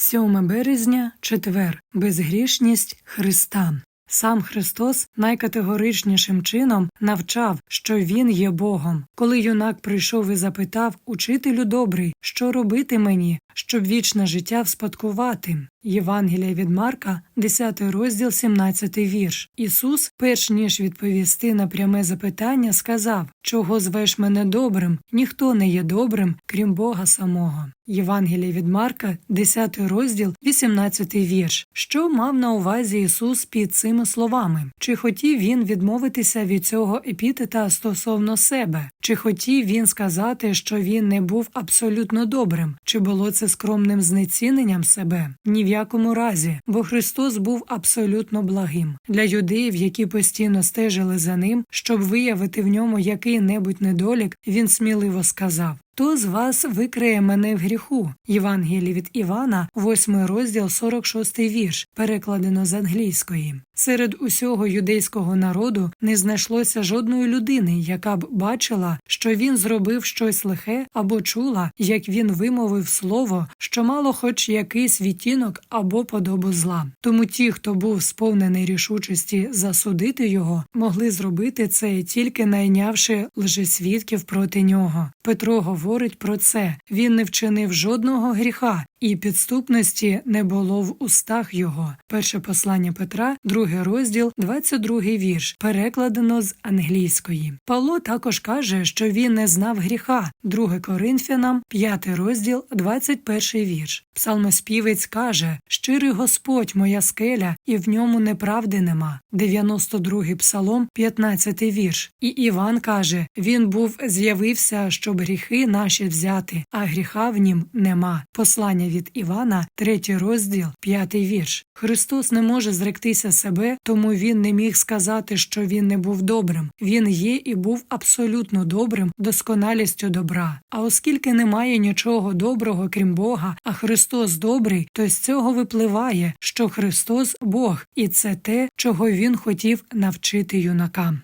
7 березня, четвер, безгрішність Христа. Сам Христос найкатегоричнішим чином навчав, що Він є Богом. Коли юнак прийшов і запитав Учителю добрий, що робити мені, щоб вічне життя вспадкувати. Євангелія від Марка, 10 розділ, 17 вірш. Ісус, перш ніж відповісти на пряме запитання, сказав: Чого звеш мене добрим? Ніхто не є добрим, крім Бога самого. Євангелія від Марка, 10 розділ, 18 вірш. Що мав на увазі Ісус під цими словами? Чи хотів він відмовитися від цього епітета стосовно себе? Чи хотів він сказати, що він не був абсолютно добрим? Чи було це скромним знеціненням себе? Ні в якому разі, бо Христос був абсолютно благим для юдеїв, які постійно стежили за ним, щоб виявити в ньому який-небудь недолік, він сміливо сказав. Хто з вас викриє мене в гріху? Євангелії від Івана, 8 розділ, 46 вірш, перекладено з англійської. Серед усього юдейського народу не знайшлося жодної людини, яка б бачила, що він зробив щось лихе або чула, як він вимовив слово, що мало хоч якийсь відтінок або подобу зла. Тому ті, хто був сповнений рішучості засудити його, могли зробити це тільки найнявши лжесвідків проти нього. Петро говорить про це. Він не вчинив жодного гріха, і підступності не було в устах його. Перше послання Петра, другий розділ, 22 вірш, перекладено з англійської. Павло також каже, що він не знав гріха. 2 Коринфянам, 5 розділ, 21 вірш. Псалмоспівець каже: Щирий Господь, моя скеля, і в ньому неправди нема. 92 псалом, 15 вірш. І Іван каже: Він був з'явився, щоб гріхи наші взяти, а гріха в нім нема. Послання від Івана, 3 розділ, 5 вірш. Христос не може зректися себе, тому він не міг сказати, що він не був добрим. Він є і був абсолютно добрим, досконалістю добра. А оскільки немає нічого доброго, крім Бога, а Христос добрий, то з цього випливає, що Христос Бог, і це те, чого він хотів навчити юнакам.